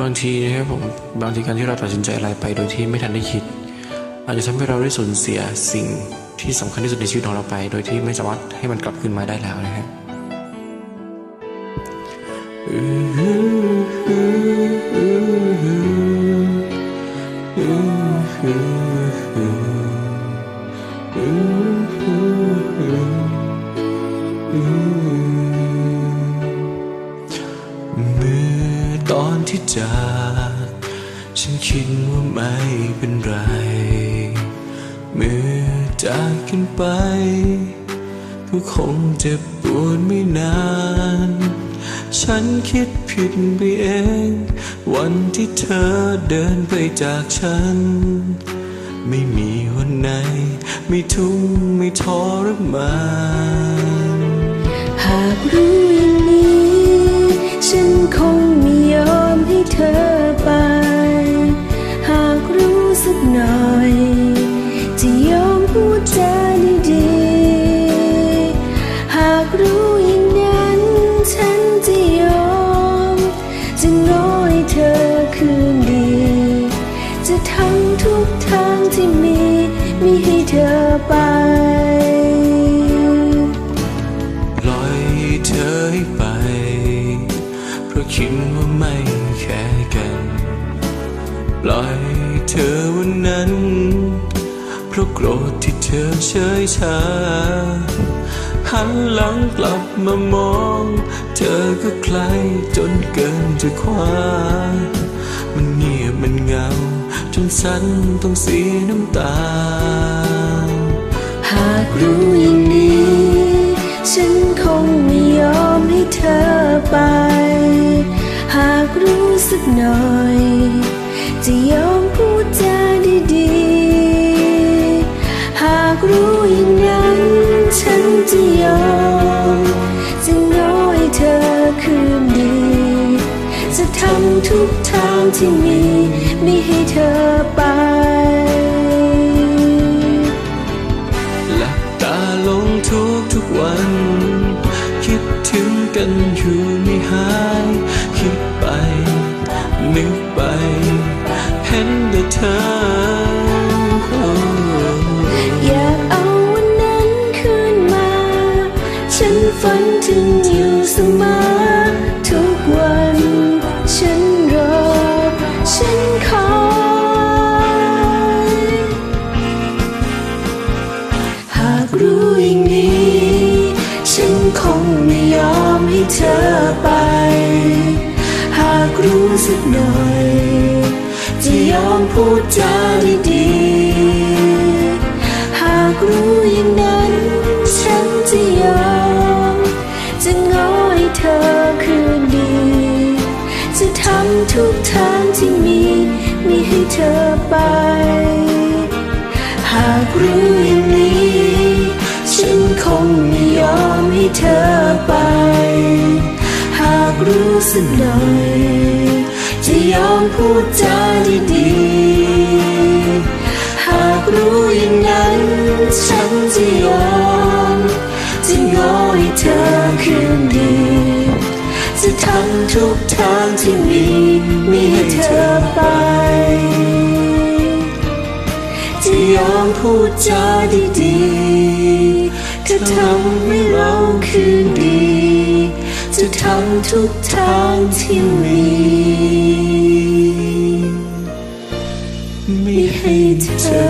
บางทีนะครับผมบางทีการที่เราตัดสินใจอะไรไปโดยที่ไม่ทันได้คิด อาจจะทำให้เราได้สูญเสียสิ่งที่สำคัญที่สุดในชีวิตของเราไป โดยที่ไม่สามารถให้มันกลับคืนมาได้แล้วนะฮะเจาก ฉันคิดว่าไม่เป็นไร เมื่อจากกันไป ก็คงเจ็บปวดไม่นาน ฉันคิดผิดไปเอง วันที่เธอเดินไปจากฉัน ไม่มีวันไหน ไม่ทุกข์ไม่ทรมาน หน่อย จะยอมพูดจาดีๆหากรู้อย่างนั้นฉันจะยอม จะง้อให้เธอคืนดี จะทำทุกทางที่มีไม่ให้เธอไป ปล่อยเธอให้ไป เพราะคิดว่าไม่แค่กัน ปล่อย เธอวันนั้น เพราะโกรธที่เธอเฉยชา หันหลังกลับมามอง เธอก็ใครจนเกินจะคว้า มันเงียบมันเงา จนฉันต้องเสียน้ำตา หากรู้อย่างนี้ ฉันคงไม่ยอมให้เธอไป หากรู้สักหน่อย จะยอม ทุกทางที่มีไม่ให้เธอไปหลับตาลงทุกทุกวัน คิดถึงกันอยู่ไม่หาย คิดไป นึกไป เห็นแต่เธออยากเอาวันนั้นคืนมาฉันฝันถึงอยู่เสมอ เธอไป หากรู้สักหน่อย จะยอมพูดจาดีๆหากรู้อย่างนั้น ฉันจะยอม จะง้อให้เธอคืนดี จะทำทุกทางที่มีมีให้เธอไป หากรู้อย่างนี้ ฉันคงไม่ยอมให้เธอไป รู้สักหน่อยจะยอมพูดจาดีๆหากรู้อย่างนั้น ฉันจะยอมจะง้อให้เธอคืนดีจะทำทุกทางที่มีมีให้เธอไปจะยอมพูดจาดีๆถ้าทำให้เราคืนดี จะทำทุกทางที่มี ไม่ให้เธอไป